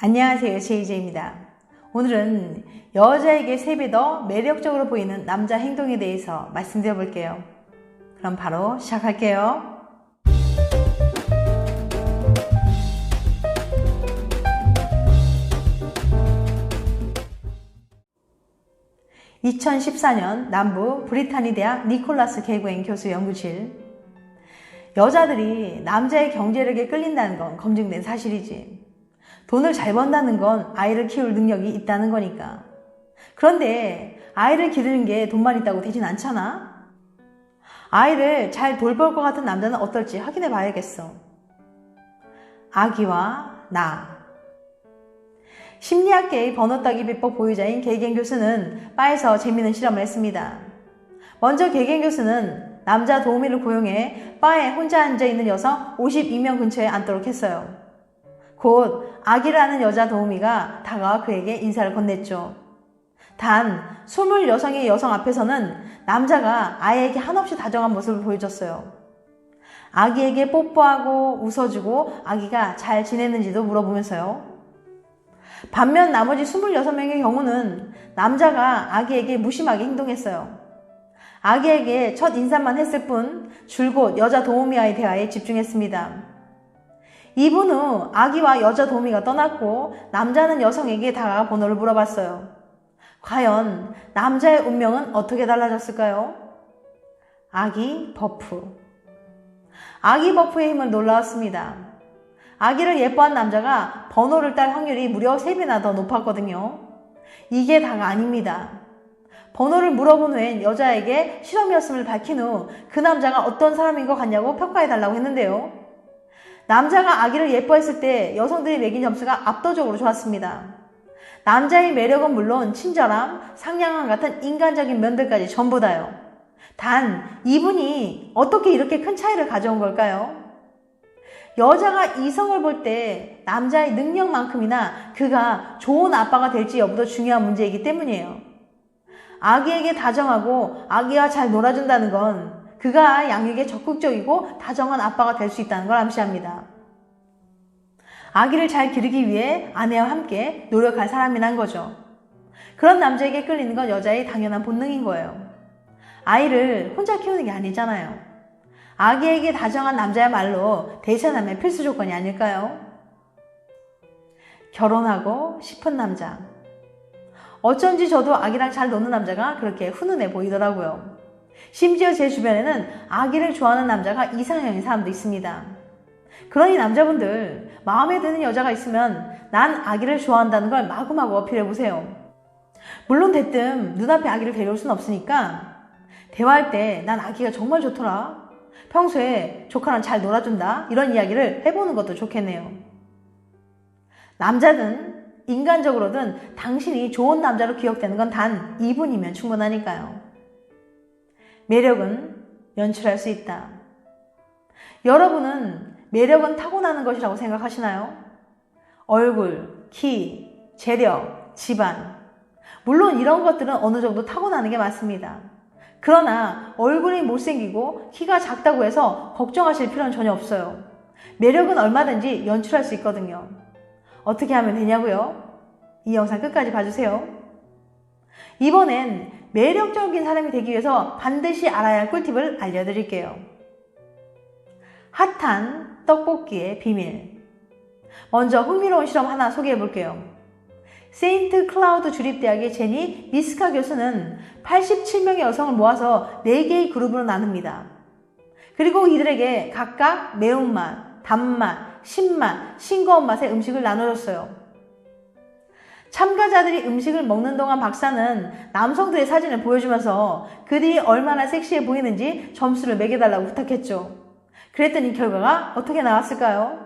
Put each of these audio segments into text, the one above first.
안녕하세요. 제이제입니다. 오늘은 여자에게 3배 더 매력적으로 보이는 남자 행동에 대해서 말씀드려 볼게요. 그럼 바로 시작할게요. (2014년) 남부 브리타니 대학 니콜라스 개구행 교수 연구실 여자들이 남자의 경제력에 끌린다는 건 검증된 사실이지. 돈을 잘 번다는 건 아이를 키울 능력이 있다는 거니까. 그런데 아이를 기르는 게 돈만 있다고 되진 않잖아? 아이를 잘 돌볼 것 같은 남자는 어떨지 확인해 봐야겠어. 아기와 나. 심리학계의 번호 따기 비법 보유자인 개겐 교수는 바에서 재미있는 실험을 했습니다. 먼저 개겐 교수는 남자 도우미를 고용해 바에 혼자 앉아 있는 여성 52명 근처에 앉도록 했어요. 곧 아기를 아는 여자 도우미가 다가와 그에게 인사를 건넸죠. 단 26의 여성 앞에서는 남자가 아이에게 한없이 다정한 모습을 보여줬어요. 아기에게 뽀뽀하고 웃어주고 아기가 잘 지냈는지도 물어보면서요. 반면 나머지 26명의 경우는 남자가 아기에게 무심하게 행동했어요. 아기에게 첫 인사만 했을 뿐 줄곧 여자 도우미와의 대화에 집중했습니다. 2분 후 아기와 여자 도우미가 떠났고 남자는 여성에게 다가가 번호를 물어봤어요. 과연 남자의 운명은 어떻게 달라졌을까요? 아기 버프. 아기 버프의 힘은 놀라웠습니다. 아기를 예뻐한 남자가 번호를 딸 확률이 무려 3배나 더 높았거든요. 이게 다가 아닙니다. 번호를 물어본 후엔 여자에게 실험이었음을 밝힌 후 그 남자가 어떤 사람인 것 같냐고 평가해달라고 했는데요. 남자가 아기를 예뻐했을 때 여성들이 매긴 점수가 압도적으로 좋았습니다. 남자의 매력은 물론 친절함, 상냥함 같은 인간적인 면들까지 전부 다요. 단, 이분이 어떻게 이렇게 큰 차이를 가져온 걸까요? 여자가 이성을 볼 때 남자의 능력만큼이나 그가 좋은 아빠가 될지 여부도 중요한 문제이기 때문이에요. 아기에게 다정하고 아기와 잘 놀아준다는 건 그가 양육에 적극적이고 다정한 아빠가 될 수 있다는 걸 암시합니다. 아기를 잘 기르기 위해 아내와 함께 노력할 사람이란 거죠. 그런 남자에게 끌리는 건 여자의 당연한 본능인 거예요. 아이를 혼자 키우는 게 아니잖아요. 아기에게 다정한 남자야말로 대세남의 필수 조건이 아닐까요? 결혼하고 싶은 남자. 어쩐지 저도 아기랑 잘 노는 남자가 그렇게 훈훈해 보이더라고요. 심지어 제 주변에는 아기를 좋아하는 남자가 이상형인 사람도 있습니다. 그러니 남자분들 마음에 드는 여자가 있으면 난 아기를 좋아한다는 걸 마구마구 어필해 보세요. 물론 대뜸 눈앞에 아기를 데려올 수는 없으니까 대화할 때 난 아기가 정말 좋더라. 평소에 조카랑 잘 놀아준다. 이런 이야기를 해보는 것도 좋겠네요. 남자든 인간적으로든 당신이 좋은 남자로 기억되는 건단 이분이면 충분하니까요. 매력은 연출할 수 있다. 여러분은 매력은 타고나는 것이라고 생각하시나요? 얼굴, 키, 재력, 집안. 물론 이런 것들은 어느 정도 타고나는 게 맞습니다. 그러나 얼굴이 못생기고 키가 작다고 해서 걱정하실 필요는 전혀 없어요. 매력은 얼마든지 연출할 수 있거든요. 어떻게 하면 되냐고요? 이 영상 끝까지 봐주세요. 이번엔 매력적인 사람이 되기 위해서 반드시 알아야 할 꿀팁을 알려드릴게요. 핫한 떡볶이의 비밀. 먼저 흥미로운 실험 하나 소개해 볼게요. 세인트 클라우드 주립대학의 제니 미스카 교수는 87명의 여성을 모아서 4개의 그룹으로 나눕니다. 그리고 이들에게 각각 매운맛, 단맛, 신맛, 싱거운 맛의 음식을 나눠줬어요. 참가자들이 음식을 먹는 동안 박사는 남성들의 사진을 보여주면서 그들이 얼마나 섹시해 보이는지 점수를 매겨달라고 부탁했죠. 그랬더니 결과가 어떻게 나왔을까요?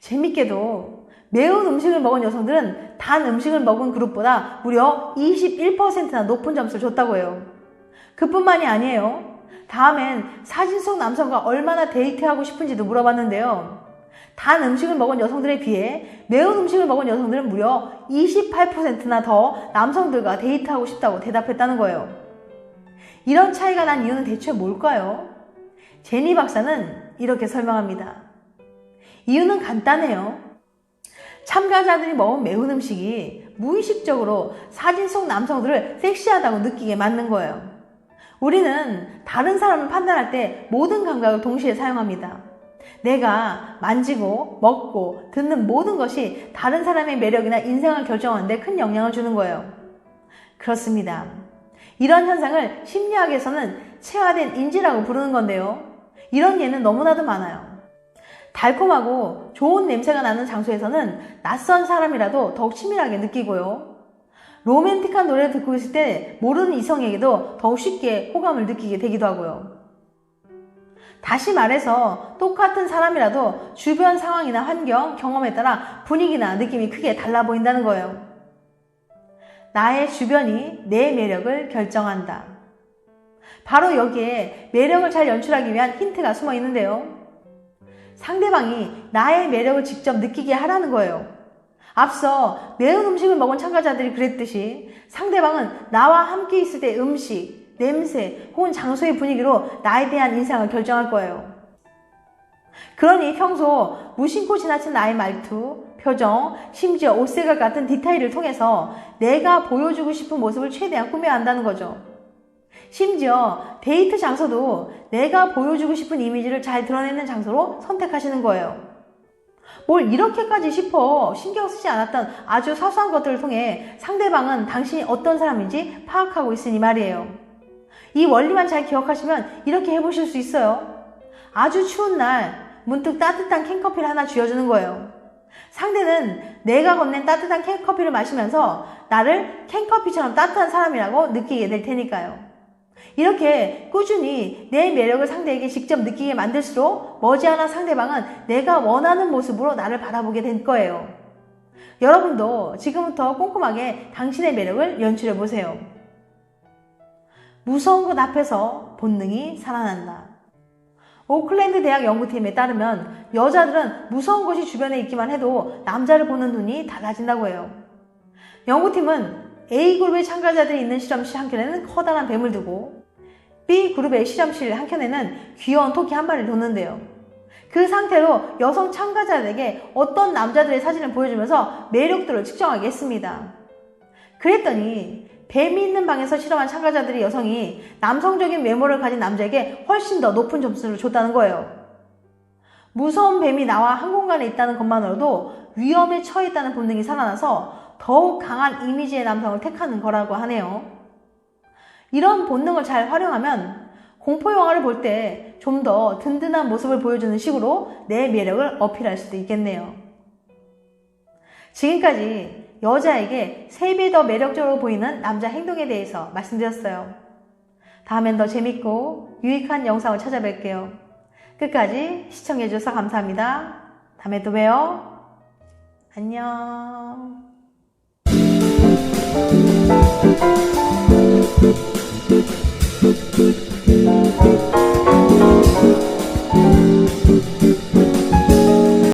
재밌게도 매운 음식을 먹은 여성들은 단 음식을 먹은 그룹보다 무려 21%나 높은 점수를 줬다고 해요. 그뿐만이 아니에요. 다음엔 사진 속 남성과 얼마나 데이트하고 싶은지도 물어봤는데요. 단 음식을 먹은 여성들에 비해 매운 음식을 먹은 여성들은 무려 28%나 더 남성들과 데이트하고 싶다고 대답했다는 거예요. 이런 차이가 난 이유는 대체 뭘까요? 제니 박사는 이렇게 설명합니다. 이유는 간단해요. 참가자들이 먹은 매운 음식이 무의식적으로 사진 속 남성들을 섹시하다고 느끼게 만든 거예요. 우리는 다른 사람을 판단할 때 모든 감각을 동시에 사용합니다. 내가 만지고 먹고 듣는 모든 것이 다른 사람의 매력이나 인생을 결정하는데 큰 영향을 주는 거예요. 그렇습니다. 이런 현상을 심리학에서는 체화된 인지라고 부르는 건데요. 이런 예는 너무나도 많아요. 달콤하고 좋은 냄새가 나는 장소에서는 낯선 사람이라도 더욱 치밀하게 느끼고요. 로맨틱한 노래를 듣고 있을 때 모르는 이성에게도 더욱 쉽게 호감을 느끼게 되기도 하고요. 다시 말해서 똑같은 사람이라도 주변 상황이나 환경, 경험에 따라 분위기나 느낌이 크게 달라 보인다는 거예요. 나의 주변이 내 매력을 결정한다. 바로 여기에 매력을 잘 연출하기 위한 힌트가 숨어 있는데요. 상대방이 나의 매력을 직접 느끼게 하라는 거예요. 앞서 매운 음식을 먹은 참가자들이 그랬듯이 상대방은 나와 함께 있을 때 음식, 냄새 혹은 장소의 분위기로 나에 대한 인상을 결정할 거예요. 그러니 평소 무심코 지나친 나의 말투, 표정, 심지어 옷색을 같은 디테일을 통해서 내가 보여주고 싶은 모습을 최대한 꾸며야 한다는 거죠. 심지어 데이트 장소도 내가 보여주고 싶은 이미지를 잘 드러내는 장소로 선택하시는 거예요. 뭘 이렇게까지 싶어 신경 쓰지 않았던 아주 사소한 것들을 통해 상대방은 당신이 어떤 사람인지 파악하고 있으니 말이에요. 이 원리만 잘 기억하시면 이렇게 해보실 수 있어요. 아주 추운 날 문득 따뜻한 캔커피를 하나 쥐어주는 거예요. 상대는 내가 건넨 따뜻한 캔커피를 마시면서 나를 캔커피처럼 따뜻한 사람이라고 느끼게 될 테니까요. 이렇게 꾸준히 내 매력을 상대에게 직접 느끼게 만들수록 머지않아 상대방은 내가 원하는 모습으로 나를 바라보게 될 거예요. 여러분도 지금부터 꼼꼼하게 당신의 매력을 연출해 보세요. 무서운 것 앞에서 본능이 살아난다. 오클랜드 대학 연구팀에 따르면 여자들은 무서운 것이 주변에 있기만 해도 남자를 보는 눈이 달라진다고 해요. 연구팀은 A그룹의 참가자들이 있는 실험실 한켠에는 커다란 뱀을 두고 B그룹의 실험실 한켠에는 귀여운 토끼 한 마리를 뒀는데요. 그 상태로 여성 참가자들에게 어떤 남자들의 사진을 보여주면서 매력도를 측정하게 했습니다. 그랬더니 뱀이 있는 방에서 실험한 참가자들의 여성이 남성적인 외모를 가진 남자에게 훨씬 더 높은 점수를 줬다는 거예요. 무서운 뱀이 나와 한 공간에 있다는 것만으로도 위험에 처해 있다는 본능이 살아나서 더욱 강한 이미지의 남성을 택하는 거라고 하네요. 이런 본능을 잘 활용하면 공포 영화를 볼 때 좀 더 든든한 모습을 보여주는 식으로 내 매력을 어필할 수도 있겠네요. 지금까지 여자에게 3배 더 매력적으로 보이는 남자 행동에 대해서 말씀드렸어요. 다음엔 더 재밌고 유익한 영상을 찾아뵐게요. 끝까지 시청해주셔서 감사합니다. 다음에 또 봬요. 안녕.